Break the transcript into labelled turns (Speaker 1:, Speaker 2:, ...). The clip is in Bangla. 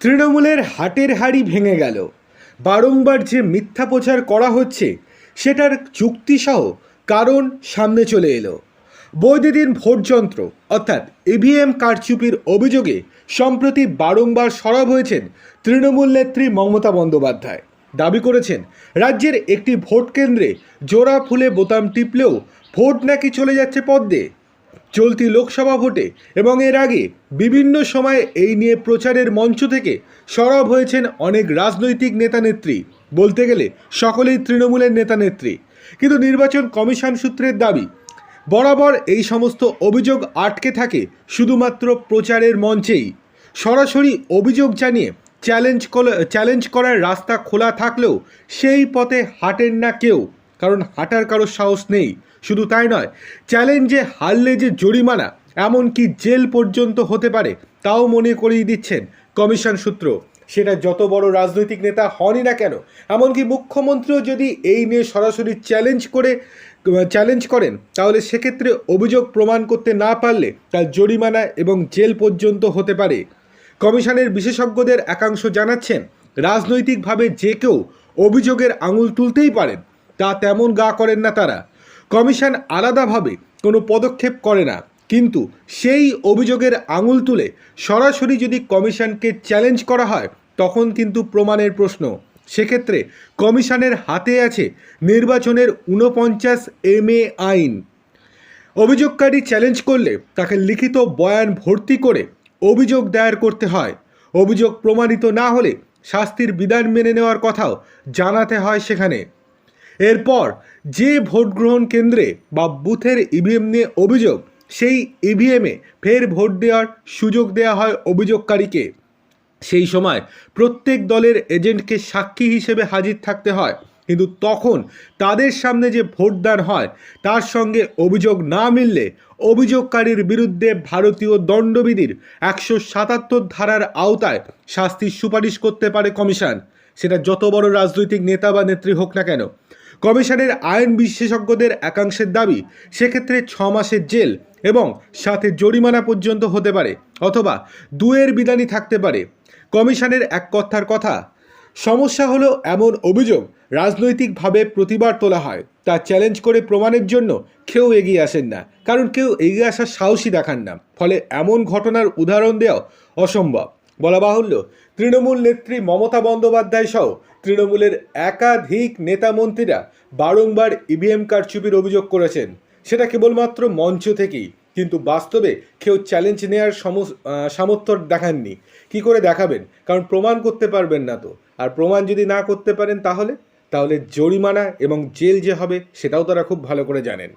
Speaker 1: তৃণমূলের হাটের হাড়ি ভেঙে গেল। বারংবার যে মিথ্যা প্রচার করা হচ্ছে, সেটার যুক্তিসহ কারণ সামনে চলে এলো। বৈদ্যুতিন ভোটযন্ত্র, অর্থাৎ ইভিএম কারচুপির অভিযোগে সম্প্রতি বারংবার সরব হয়েছেন তৃণমূল নেত্রী মমতা বন্দ্যোপাধ্যায়। দাবি করেছেন, রাজ্যের একটি ভোট কেন্দ্রে জোড়া ফুলে বোতাম টিপলেও ভোট নাকি চলে যাচ্ছে পদ্মে। চলতি লোকসভা ভোটে এবং এর আগে বিভিন্ন সময়ে এই নিয়ে প্রচারের মঞ্চ থেকে সরব হয়েছেন অনেক রাজনৈতিক নেতানেত্রী, বলতে গেলে সকলেই তৃণমূলের নেতানেত্রী। কিন্তু নির্বাচন কমিশন সূত্রের দাবি, বরাবর এই সমস্ত অভিযোগ আটকে থাকে শুধুমাত্র প্রচারের মঞ্চেই। সরাসরি অভিযোগ জানিয়ে চ্যালেঞ্জ চ্যালেঞ্জ করার রাস্তা খোলা থাকলেও সেই পথে হাঁটেন না কেউ। কারণ হাঁটার কারও সাহস নেই। শুধু তাই নয়, চ্যালেঞ্জে হারলে যে জরিমানা, এমনকি জেল পর্যন্ত হতে পারে, তাও মনে করিয়ে দিচ্ছেন কমিশন সূত্র। সেটা যত বড় রাজনৈতিক নেতা হনই না কেন, এমনকি মুখ্যমন্ত্রীও যদি এই নিয়ে সরাসরি চ্যালেঞ্জ করে, চ্যালেঞ্জ করেন, তাহলে সেক্ষেত্রে অভিযোগ প্রমাণ করতে না পারলে তার জরিমানা এবং জেল পর্যন্ত হতে পারে। কমিশনের বিশেষজ্ঞদের একাংশ জানাচ্ছেন, রাজনৈতিকভাবে যে কেউ অভিযোগের আঙুল তুলতেই পারেন তা তেমন গা করেন না তারা। কমিশন আলাদাভাবে কোনো পদক্ষেপ করে না। কিন্তু সেই অভিযোগের আঙুল তুলে সরাসরি যদি কমিশনকে চ্যালেঞ্জ করা হয়, তখন কিন্তু প্রমাণের প্রশ্ন। সেক্ষেত্রে কমিশনের হাতে আছে নির্বাচনের ঊনপঞ্চাশ এম এ আইন। অভিযোগকারী চ্যালেঞ্জ করলে তাকে লিখিত বয়ান ভর্তি করে অভিযোগ দায়ের করতে হয়। অভিযোগ প্রমাণিত না হলে শাস্তির বিধান মেনে নেওয়ার কথাও জানাতে হয় সেখানে। এরপর যে ভোট গ্রহণ কেন্দ্রে বা বুথের ইভিএম নিয়ে অভিযোগ, সেই ইভিএমে ফের ভোট দেওয়ার সুযোগ দেওয়া হয় অভিযোগকারীকে। সেই সময় প্রত্যেক দলের এজেন্টকে সাক্ষী হিসেবে হাজির থাকতে হয়, কিন্তু তখন তাদের সামনে যে ভোটদান হয়, তার সঙ্গে অভিযোগ না মিললে অভিযোগকারীর বিরুদ্ধে ভারতীয় দণ্ডবিধির একশো সাতাত্তর ধারার আওতায় শাস্তির সুপারিশ করতে পারে কমিশন। সেটা যত বড় রাজনৈতিক নেতা বা নেত্রী হোক না কেন কমিশনের আইন বিশেষজ্ঞদের একাংশের দাবি, সেক্ষেত্রে ছ মাসের জেল এবং সাথে জরিমানা পর্যন্ত হতে পারে অথবা দুয়ের বিধানই থাকতে পারে। কমিশনের এক কথার কথা, সমস্যা হলো এমন অভিযোগ রাজনৈতিকভাবে প্রতিবার তোলা হয়, তা চ্যালেঞ্জ করে প্রমাণের জন্য কেউ এগিয়ে আসেন না, কারণ কেউ এগিয়ে আসার সাহসী দেখান না। ফলে এমন ঘটনার উদাহরণ দেওয়া অসম্ভব। বলা বাহুল্য, তৃণমূল নেত্রী মমতা বন্দ্যোপাধ্যায় সহ তৃণমূলের একাধিক নেতা মন্ত্রীরা বারংবার ইভিএম কারচুপির অভিযোগ করেছেন। সেটা কেবলমাত্র মঞ্চ থেকেই, কিন্তু বাস্তবে কেউ চ্যালেঞ্জ সমস- সামর্থ্য দেখাননি। কি করে দেখাবেন? কারণ প্রমাণ করতে পারবেন না তো। আর প্রমাণ যদি না করতে পারেন তাহলে? তাহলে জরিমানা এবং জেল যে হবে, সেটাও তারা খুব ভালো করে জানেন।